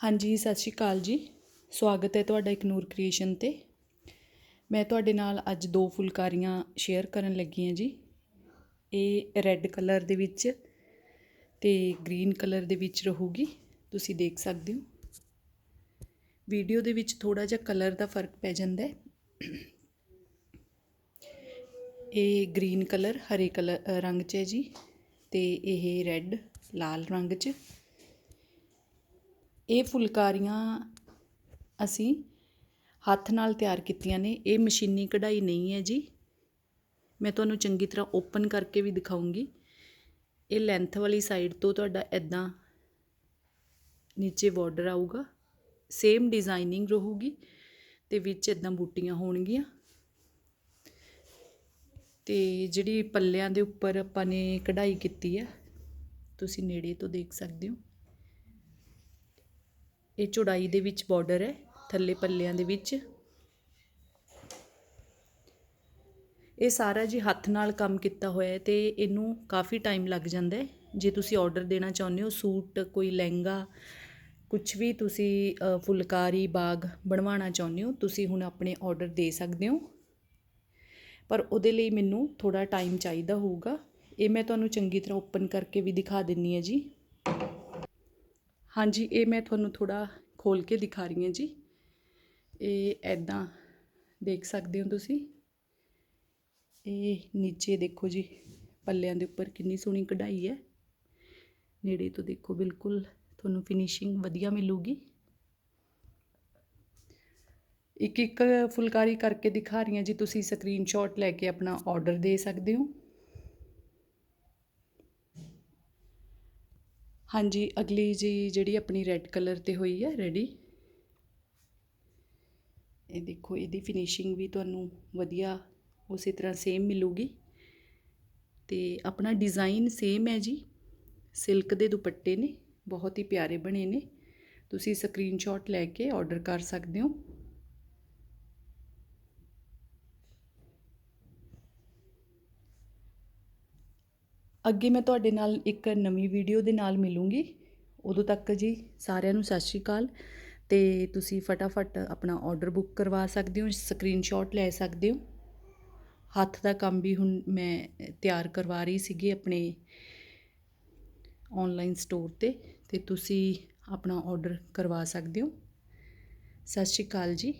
ਹਾਂਜੀ, ਸਤਿ ਸ਼੍ਰੀ ਅਕਾਲ ਜੀ। ਸਵਾਗਤ ਹੈ ਤੁਹਾਡਾ ਇੱਕ ਕ੍ਰੀਏਸ਼ਨ ਤੇ। ਮੈਂ ਤੁਹਾਡੇ ਨਾਲ ਅੱਜ ਦੋ ਫੁਲਕਾਰੀਆਂ ਸ਼ੇਅਰ ਕਰਨ ਲੱਗੀ ਹਾਂ ਜੀ। ਇਹ ਰੈੱਡ ਕਲਰ ਦੇ ਵਿੱਚ ਤੇ ਗ੍ਰੀਨ ਕਲਰ ਦੇ ਵਿੱਚ ਰਹੂਗੀ। ਤੁਸੀਂ ਦੇਖ ਸਕਦੇ ਹੋ। ਵੀਡੀਓ ਦੇ ਵਿੱਚ ਥੋੜਾ ਜਿਹਾ ਕਲਰ ਦਾ ਫ਼ਰਕ ਪੈ ਜਾਂਦਾ ਹੈ। ਇਹ ਗ੍ਰੀਨ ਕਲਰ ਹਰੇ ਕਲਰ ਰੰਗ 'ਚ ਹੈ ਜੀ ਤੇ ਇਹ ਰੈੱਡ, ਲਾਲ ਰੰਗ 'ਚ। ਇਹ ਫੁਲਕਾਰੀਆਂ ਅਸੀਂ ਹੱਥ ਨਾਲ ਤਿਆਰ ਕੀਤੀਆਂ ਨੇ। ਇਹ ਮਸ਼ੀਨੀ ਕਢਾਈ ਨਹੀਂ ਹੈ ਜੀ। ਮੈਂ ਤੁਹਾਨੂੰ ਚੰਗੀ ਤਰ੍ਹਾਂ ਓਪਨ ਕਰਕੇ ਵੀ ਦਿਖਾਉਂਗੀ। ਇਹ ਲੈਂਥ ਵਾਲੀ ਸਾਈਡ ਤੋਂ ਤੁਹਾਡਾ ਐਦਾਂ ਨੀਚੇ ਬਾਰਡਰ ਆਊਗਾ। ਸੇਮ ਡਿਜ਼ਾਈਨਿੰਗ ਰਹੂਗੀ ਤੇ ਵਿੱਚ ਐਦਾਂ ਬੂਟੀਆਂ ਹੋਣਗੀਆਂ। ਤੇ ਜਿਹੜੀ ਪੱਲਿਆਂ ਦੇ ਉੱਪਰ ਆਪਾਂ ਨੇ ਕਢਾਈ ਕੀਤੀ ਹੈ, ਤੁਸੀਂ ਨੇੜੇ ਤੋਂ ਦੇਖ ਸਕਦੇ ਹੋ। ਇਹ ਚੌੜਾਈ ਦੇ ਵਿੱਚ ਬਾਰਡਰ ਹੈ, ਥੱਲੇ ਪੱਲਿਆਂ ਦੇ ਵਿੱਚ। ਇਹ ਸਾਰਾ ਜੀ ਹੱਥ ਨਾਲ ਕੰਮ ਕੀਤਾ ਹੋਇਆ ਹੈ ਤੇ ਇਹਨੂੰ ਕਾਫੀ ਟਾਈਮ ਲੱਗ ਜਾਂਦਾ ਹੈ। ਜੇ ਤੁਸੀਂ ਆਰਡਰ ਦੇਣਾ ਚਾਹੁੰਦੇ ਹੋ, ਸੂਟ, ਕੋਈ ਲਹਿੰਗਾ ਕੁਝ ਵੀ ਤੁਸੀਂ ਫੁਲਕਾਰੀ, ਬਾਗ ਬਣਵਾਉਣਾ ਚਾਹੁੰਦੇ ਹੋ, ਤੁਸੀਂ ਹੁਣ ਆਪਣੇ ਆਰਡਰ ਦੇ ਸਕਦੇ ਹੋ। ਪਰ ਉਹਦੇ ਲਈ ਮੈਨੂੰ ਥੋੜਾ ਟਾਈਮ ਚਾਹੀਦਾ ਹੋਊਗਾ। ਇਹ ਮੈਂ ਤੁਹਾਨੂੰ ਚੰਗੀ ਤਰ੍ਹਾਂ ਓਪਨ ਕਰਕੇ ਵੀ ਦਿਖਾ ਦਿੰਨੀ ਹੈ ਜੀ। ਹਾਂਜੀ, ਇਹ ਮੈਂ ਤੁਹਾਨੂੰ ਥੋੜਾ ਖੋਲ ਕੇ ਦਿਖਾ ਰਹੀ ਹਾਂ ਜੀ। ਇਹ ਐਦਾਂ ਦੇਖ ਸਕਦੇ ਹੋ ਤੁਸੀਂ। ਇਹ ਨੀਚੇ ਦੇਖੋ ਜੀ, ਪੱਲਿਆਂ ਦੇ ਉੱਪਰ ਕਿੰਨੀ ਸੋਹਣੀ ਕਢਾਈ ਹੈ। ਨੇੜੇ ਤੋਂ ਦੇਖੋ ਬਿਲਕੁਲ ਤੁਹਾਨੂੰ ਫਿਨਿਸ਼ਿੰਗ ਵਧੀਆ ਮਿਲੂਗੀ। ਇੱਕ ਇੱਕ ਫੁਲਕਾਰੀ ਕਰਕੇ ਦਿਖਾ ਰਹੀ ਹਾਂ ਜੀ, ਤੁਸੀਂ ਸਕਰੀਨਸ਼ਾਟ ਲੈ ਕੇ ਆਪਣਾ ਆਰਡਰ ਦੇ ਸਕਦੇ ਹੋ। ਹਾਂਜੀ, ਅਗਲੀ ਜੀ ਜਿਹੜੀ ਆਪਣੀ ਰੈੱਡ ਕਲਰ ਤੇ ਹੋਈ ਹੈ ਰੈਡੀ ਇਹ ਦੇਖੋ, ਇਹਦੀ ਫਿਨਿਸ਼ਿੰਗ ਵੀ ਤੁਹਾਨੂੰ ਵਧੀਆ ਉਸੇ ਤਰ੍ਹਾਂ ਸੇਮ ਮਿਲੂਗੀ। ਤੇ ਆਪਣਾ ਡਿਜ਼ਾਈਨ ਸੇਮ ਹੈ ਜੀ। ਸਿਲਕ ਦੇ ਦੁਪੱਟੇ ਨੇ, ਬਹੁਤ ਹੀ ਪਿਆਰੇ ਬਣੇ ਨੇ। ਤੁਸੀਂ ਸਕਰੀਨਸ਼ਾਟ ਲੈ ਕੇ ਆਰਡਰ ਕਰ ਸਕਦੇ ਹੋ। ਅੱਗੇ ਮੈਂ ਤੁਹਾਡੇ ਨਾਲ ਇੱਕ ਨਵੀਂ ਵੀਡੀਓ ਦੇ ਨਾਲ ਮਿਲੂੰਗੀ। ਉਦੋਂ ਤੱਕ ਜੀ ਸਾਰਿਆਂ ਨੂੰ ਸਤਿ ਸ਼੍ਰੀ ਅਕਾਲ। ਤੇ ਤੁਸੀਂ ਫਟਾਫਟ ਆਪਣਾ ਆਰਡਰ ਬੁੱਕ ਕਰਵਾ ਸਕਦੇ ਹੋ ਸਕਰੀਨਸ਼ਾਟ ਲੈ ਸਕਦੇ ਹੋ। ਹੱਥ ਦਾ ਕੰਮ ਵੀ ਹੁਣ ਮੈਂ ਤਿਆਰ ਕਰਵਾ ਰਹੀ ਸੀਗੀ ਆਪਣੇ ਆਨਲਾਈਨ ਸਟੋਰ ਤੇ ਤੇ ਤੁਸੀਂ ਆਪਣਾ ਆਰਡਰ ਕਰਵਾ ਸਕਦੇ ਹੋ। ਸਤਿ ਸ਼੍ਰੀ ਅਕਾਲ ਜੀ।